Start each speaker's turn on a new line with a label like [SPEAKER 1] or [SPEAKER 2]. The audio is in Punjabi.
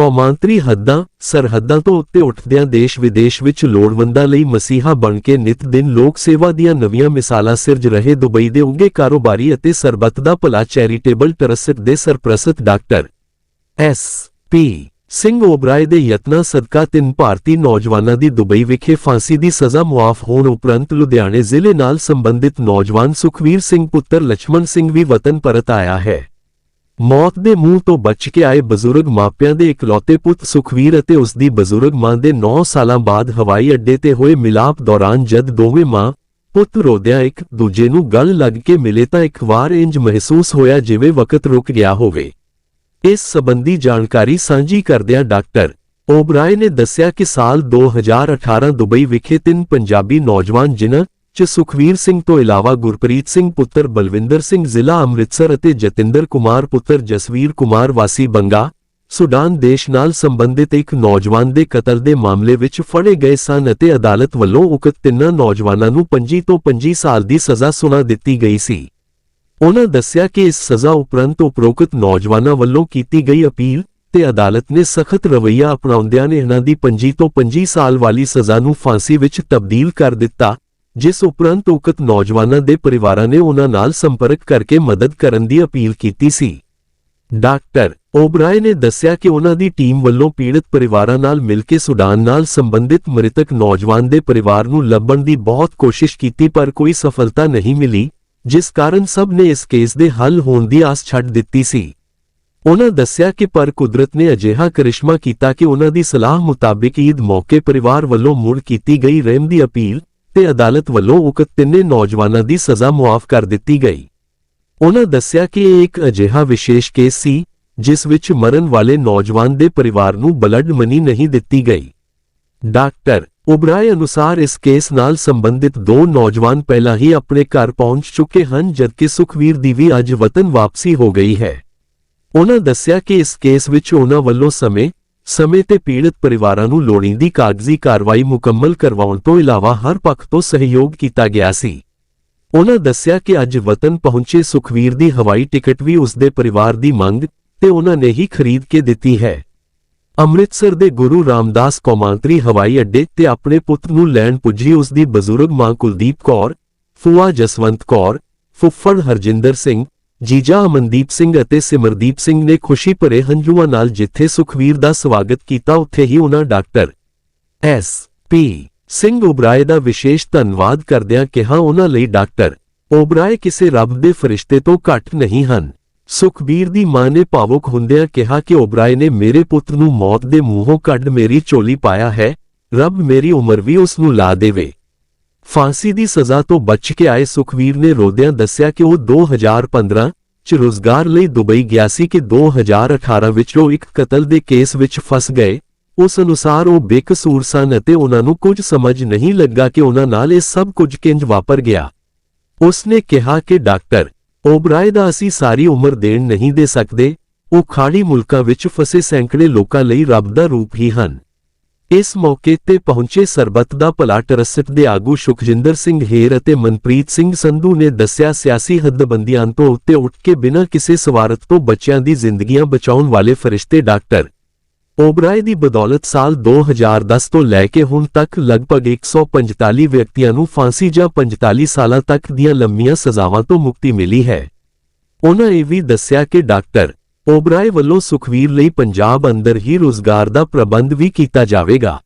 [SPEAKER 1] ਕੌਮਾਂਤਰੀ ਹੱਦਾਂ ਸਰਹੱਦਾਂ ਤੋਂ ਉੱਤੇ ਉੱਠਦਿਆਂ ਦੇਸ਼ ਵਿਦੇਸ਼ ਵਿੱਚ ਲੋੜਵੰਦਾਂ ਲਈ ਮਸੀਹਾ ਬਣ ਕੇ ਨਿਤ ਦਿਨ ਲੋਕ ਸੇਵਾ ਦੀਆਂ ਨਵੀਆਂ ਮਿਸਾਲਾਂ ਸਿਰਜ ਰਹੇ ਦੁਬਈ ਦੇ ਉੱਗੇ ਕਾਰੋਬਾਰੀ ਅਤੇ ਸਰਬੱਤ ਦਾ ਭਲਾ ਚੈਰੀਟੇਬਲ ਟਰਸਟ ਦੇ ਸਰਪ੍ਰਸਤ doctor S. P. Singh Oberoi ਦੇ ਯਤਨਾ ਸਦਕਾ ਤਿੰਨ ਭਾਰਤੀ ਨੌਜਵਾਨਾਂ ਦੀ ਦੁਬਈ ਵਿਖੇ ਫਾਂਸੀ ਦੀ ਸਜ਼ਾ ਮੁਆਫ ਹੋਣ ਉਪਰੰਤ ਲੁਧਿਆਣੇ ਜ਼ਿਲ੍ਹੇ ਨਾਲ ਸੰਬੰਧਿਤ ਨੌਜਵਾਨ ਸੁਖਵੀਰ ਸਿੰਘ ਪੁੱਤਰ ਲਛਮਣ ਸਿੰਘ ਵੀ ਵਤਨ ਪਰਤ ਆਇਆ ਹੈ। ਮੌਤ ਦੇ ਮੂੰਹ ਤੋਂ ਬਚ ਕੇ ਆਏ ਬਜ਼ੁਰਗ ਮਾਪਿਆਂ ਦੇ ਇਕਲੌਤੇ ਪੁੱਤ ਸੁਖਵੀਰ ਅਤੇ ਉਸ ਦੀ ਬਜ਼ੁਰਗ ਮਾਂ ਦੇ 9 ਸਾਲਾਂ ਬਾਅਦ ਹਵਾਈ ਅੱਡੇ ਤੇ ਹੋਏ ਮਿਲਾਪ ਦੌਰਾਨ ਜਦ ਦੋਵੇਂ ਮਾਂ, ਪੁੱਤ ਰੋਦਿਆਂ ਇੱਕ ਦੂਜੇ ਨੂੰ ਗਲ ਲੱਗ ਕੇ ਮਿਲੇ ਤਾਂ ਇੱਕ ਵਾਰ ਇੰਜ ਮਹਿਸੂਸ ਹੋਇਆ ਜਿਵੇਂ ਵਕਤ ਰੁਕ ਗਿਆ ਹੋਵੇ। ਇਸ ਸਬੰਧੀ ਜਾਣਕਾਰੀ ਸਾਂਝੀ ਕਰਦਿਆਂ ਡਾਕਟਰ ਓਬਰਾਏ ਨੇ ਦੱਸਿਆ ਕਿ ਸਾਲ 2018 ਦੁਬਈ ਵਿਖੇ ਤਿੰਨ ਪੰਜਾਬੀ ਨੌਜਵਾਨ ਜਿਨ੍ਹਾਂ 'ਚ ਸੁਖਵੀਰ ਸਿੰਘ ਤੋਂ ਇਲਾਵਾ ਗੁਰਪ੍ਰੀਤ ਸਿੰਘ ਪੁੱਤਰ ਬਲਵਿੰਦਰ ਸਿੰਘ ਜ਼ਿਲ੍ਹਾ ਅੰਮ੍ਰਿਤਸਰ ਅਤੇ ਜਤਿੰਦਰ ਕੁਮਾਰ ਪੁੱਤਰ ਜਸਵੀਰ ਕੁਮਾਰ ਵਾਸੀ ਬੰਗਾ, ਸੁਡਾਨ ਦੇਸ਼ ਨਾਲ ਸੰਬੰਧਿਤ ਇੱਕ ਨੌਜਵਾਨ ਦੇ ਕਤਲ ਦੇ ਮਾਮਲੇ ਵਿੱਚ ਫੜੇ ਗਏ ਸਨ ਅਤੇ ਅਦਾਲਤ ਵੱਲੋਂ ਉਕਤ ਤਿੰਨਾਂ ਨੌਜਵਾਨਾਂ ਨੂੰ 25 ਤੋਂ 25 ਸਾਲ ਦੀ ਸਜ਼ਾ ਸੁਣਾ ਦਿੱਤੀ ਗਈ ਸੀ। ਉਹਨਾਂ ਦੱਸਿਆ ਕਿ ਇਸ ਸਜ਼ਾ ਉਪਰੰਤ ਉਪਰੋਕਤ ਨੌਜਵਾਨਾਂ ਵੱਲੋਂ ਕੀਤੀ ਗਈ ਅਪੀਲ ਤੇ ਅਦਾਲਤ ਨੇ ਸਖਤ ਰਵੱਈਆ ਅਪਣਾਉਂਦਿਆਂ ਨੇ ਇਹਨਾਂ ਦੀ 25 ਤੋਂ 25 ਸਾਲ ਵਾਲੀ ਸਜ਼ਾ ਨੂੰ ਫਾਂਸੀ ਵਿੱਚ ਤਬਦੀਲ ਕਰ ਦਿੱਤਾ। ਜਿਸ ਉਪਰੰਤ ਉਕਤ ਨੌਜਵਾਨਾਂ ਦੇ ਪਰਿਵਾਰਾਂ ਨੇ ਉਹਨਾਂ ਨਾਲ ਸੰਪਰਕ ਕਰਕੇ ਮਦਦ ਕਰਨ ਦੀ ਅਪੀਲ ਕੀਤੀ ਸੀ। ਡਾਕਟਰ ਓਬਰਾਏ ਨੇ ਦੱਸਿਆ ਕਿ ਉਹਨਾਂ ਦੀ ਟੀਮ ਵੱਲੋਂ ਪੀੜਤ ਪਰਿਵਾਰਾਂ ਨਾਲ ਮਿਲ ਕੇ ਸੁਡਾਨ ਨਾਲ ਸੰਬੰਧਿਤ ਮ੍ਰਿਤਕ ਨੌਜਵਾਨ ਦੇ ਪਰਿਵਾਰ ਨੂੰ ਲੱਭਣ ਦੀ ਬਹੁਤ ਕੋਸ਼ਿਸ਼ ਕੀਤੀ ਪਰ ਕੋਈ ਸਫਲਤਾ ਨਹੀਂ ਮਿਲੀ, ਜਿਸ ਕਾਰਨ ਸਭ ਨੇ ਇਸ ਕੇਸ ਦੇ ਹੱਲ ਹੋਣ ਦੀ ਆਸ ਛੱਡ ਦਿੱਤੀ ਸੀ। ਉਹਨਾਂ ਦੱਸਿਆ ਕਿ ਪਰ ਕੁਦਰਤ ਨੇ ਅਜਿਹਾ ਕਰਿਸ਼ਮਾ ਕੀਤਾ ਕਿ ਉਹਨਾਂ ਦੀ ਸਲਾਹ ਮੁਤਾਬਿਕ ਈਦ ਮੌਕੇ ਪਰਿਵਾਰ ਵੱਲੋਂ ਮੁੜ ਕੀਤੀ ਗਈ ਰਹਿਮ ਦੀ ਅਪੀਲ ਤੇ ਅਦਾਲਤ ਵੱਲੋਂ ਉਕਤ ਤਿੰਨੇ ਨੌਜਵਾਨਾਂ ਦੀ ਸਜ਼ਾ ਮੁਆਫ ਕਰ ਦਿੱਤੀ ਗਈ। ਉਹਨਾਂ ਦੱਸਿਆ ਕਿ ਇਹ ਇੱਕ ਅਜਿਹਾ ਵਿਸ਼ੇਸ਼ ਕੇਸ ਸੀ, ਜਿਸ ਵਿੱਚ ਮਰਨ ਵਾਲੇ ਨੌਜਵਾਨ ਦੇ ਪਰਿਵਾਰ ਨੂੰ ਬਲੱਡ ਮਨੀ ਨਹੀਂ ਦਿੱਤੀ ਗਈ। ਡਾਕਟਰ ਉਬਰਾਏ ਅਨੁਸਾਰ ਇਸ ਕੇਸ ਨਾਲ ਸੰਬੰਧਿਤ ਦੋ ਨੌਜਵਾਨ ਪਹਿਲਾਂ ਹੀ ਆਪਣੇ ਘਰ ਪਹੁੰਚ ਚੁੱਕੇ ਹਨ, ਜਦਕਿ ਸੁਖਵੀਰ ਦੀ ਵੀ ਅੱਜ ਵਤਨ ਵਾਪਸੀ ਹੋ ਗਈ ਹੈ। ਉਹਨਾਂ ਦੱਸਿਆ ਕਿ ਇਸ ਕੇਸ ਵਿੱਚ ਉਹਨਾਂ ਵੱਲੋਂ ਸਮੇਂ ਸਮੇਂ ਤੇ ਪੀੜਤ ਪਰਿਵਾਰਾਂ ਨੂੰ ਲੋੜੀਂਦੀ ਕਾਗਜ਼ੀ ਕਾਰਵਾਈ ਮੁਕੰਮਲ ਕਰਵਾਉਣ ਤੋਂ ਇਲਾਵਾ ਹਰ ਪੱਖ ਤੋਂ ਸਹਿਯੋਗ ਕੀਤਾ ਗਿਆ ਸੀ। ਉਹਨਾਂ ਦੱਸਿਆ ਕਿ ਅੱਜ ਵਤਨ ਪਹੁੰਚੇ ਸੁਖਵੀਰ ਦੀ ਹਵਾਈ ਟਿਕਟ ਵੀ ਉਸ ਦੇ ਪਰਿਵਾਰ ਦੀ ਮੰਗ ਤੇ ਉਹਨਾਂ ਨੇ ਹੀ ਖਰੀਦ ਕੇ ਦਿੱਤੀ ਹੈ। ਅੰਮ੍ਰਿਤਸਰ ਦੇ ਗੁਰੂ ਰਾਮਦਾਸ ਕੌਮਾਂਤਰੀ ਹਵਾਈ ਅੱਡੇ ਤੇ ਆਪਣੇ ਪੁੱਤ ਨੂੰ ਲੈਣ ਪੁੱਜੀ ਉਸ ਦੀ ਬਜ਼ੁਰਗ ਮਾਂ ਕੁਲਦੀਪ ਕੌਰ, ਫੂਆ ਜਸਵੰਤ ਕੌਰ, ਫੁੱਫੜ ਹਰਜਿੰਦਰ ਸਿੰਘ ਜੀਜਾ ਅਮਨਦੀਪ ਸਿੰਘ ਅਤੇ ਸਿਮਰਦੀਪ ਸਿੰਘ ਨੇ ਖੁਸ਼ੀ ਭਰੇ ਹੰਝੂਆਂ ਨਾਲ ਜਿੱਥੇ ਸੁਖਵੀਰ ਦਾ ਸਵਾਗਤ ਕੀਤਾ, ਉੱਥੇ ਹੀ ਉਹਨਾਂ doctor S P Singh Oberoi ਦਾ ਵਿਸ਼ੇਸ਼ ਧੰਨਵਾਦ ਕਰਦਿਆਂ ਕਿਹਾ, ਉਹਨਾਂ ਲਈ ਡਾਕਟਰ ਓਬਰਾਏ ਕਿਸੇ ਰੱਬ ਦੇ ਫਰਿਸ਼ਤੇ ਤੋਂ ਘੱਟ ਨਹੀਂ ਹਨ। ਸੁਖਬੀਰ ਦੀ ਮਾਂ ਨੇ ਭਾਵੁਕ ਹੁੰਦਿਆਂ ਕਿਹਾ ਕਿ ਓਬਰਾਏ ਨੇ ਮੇਰੇ ਪੁੱਤ ਨੂੰ ਮੌਤ ਦੇ ਮੂੰਹੋਂ ਕੱਢ ਮੇਰੀ ਝੋਲੀ ਪਾਇਆ ਹੈ, ਰੱਬ ਮੇਰੀ ਉਮਰ ਵੀ ਉਸ ਨੂੰ ਲਾ ਦੇਵੇ। ਫਾਂਸੀ ਦੀ ਸਜ਼ਾ ਤੋਂ ਬਚ ਕੇ ਆਏ ਸੁਖਵੀਰ ਨੇ ਰੋਦਿਆਂ ਦੱਸਿਆ ਕਿ ਉਹ 2015 ਚ ਰੋਜ਼ਗਾਰ ਲਈ ਦੁਬਈ ਗਿਆ ਸੀ ਕਿ 2018 ਵਿੱਚ ਉਹ ਇੱਕ ਕਤਲ ਦੇ ਕੇਸ ਵਿੱਚ ਫਸ ਗਏ। ਉਸ ਅਨੁਸਾਰ ਉਹ ਬੇਕਸੂਰ ਸਨ ਅਤੇ ਉਹਨਾਂ ਨੂੰ ਕੁਝ ਸਮਝ ਨਹੀਂ ਲੱਗਾ ਕਿ ਉਹਨਾਂ ਨਾਲ ਇਹ ਸਭ ਕੁਝ ਕਿੰਜ ਵਾਪਰ ਗਿਆ। ਉਸ ਨੇ ਕਿਹਾ ਕਿ ਡਾਕਟਰ, ਓਬਰਾਏ ਦਾ ਅਸੀਂ ਸਾਰੀ ਉਮਰ ਦੇਣ ਨਹੀਂ ਦੇ ਸਕਦੇ। ਉਹ ਖਾੜੀ ਮੁਲਕਾਂ ਵਿੱਚ ਫਸੇ ਸੈਂਕੜੇ ਲੋਕਾਂ ਲਈ ਰੱਬ ਦਾ ਰੂਪ ਹੀ ਹਨ। ਇਸ ਮੌਕੇ ਤੇ ਪਹੁੰਚੇ ਸਰਬੱਤ ਦਾ ਭਲਾ ਟਰਸਟ ਦੇ ਆਗੂ ਸੁਖਜਿੰਦਰ ਸਿੰਘ ਹੇਰ ਅਤੇ ਮਨਪ੍ਰੀਤ ਸਿੰਘ ਸੰਧੂ ਨੇ ਦੱਸਿਆ, ਸਿਆਸੀ ਹੱਦਬੰਦੀਆਂ ਤੋਂ ਉੱਤੇ ਉੱਠ ਕੇ ਬਿਨਾਂ ਕਿਸੇ ਸਵਾਰਥ ਤੋਂ ਬੱਚਿਆਂ ਦੀ ਜ਼ਿੰਦਗੀਆਂ ਬਚਾਉਣ ਵਾਲੇ ਫਰਿਸ਼ਤੇ ਡਾਕਟਰ ਓਬਰਾਏ ਦੀ ਬਦੌਲਤ ਸਾਲ 2010 ਤੋਂ ਲੈ ਕੇ ਹੁਣ ਤੱਕ ਲਗਭਗ 145 ਵਿਅਕਤੀਆਂ ਨੂੰ ਫਾਂਸੀ ਜਾਂ 45 ਸਾਲਾਂ ਤੱਕ ਦੀਆਂ ਲੰਮੀਆਂ ਸਜ਼ਾਵਾਂ ਤੋਂ ਮੁਕਤੀ ਮਿਲੀ ਹੈ। ਉਹਨਾਂ ਇਹ ਵੀ ਦੱਸਿਆ ਕਿ ਡਾਕਟਰ ਓਬਰਾਏ ਵੱਲੋਂ ਸੁਖਵੀਰ ਲਈ ਪੰਜਾਬ ਅੰਦਰ ਹੀ ਰੋਜ਼ਗਾਰ ਦਾ ਪ੍ਰਬੰਧ ਵੀ ਕੀਤਾ ਜਾਵੇਗਾ।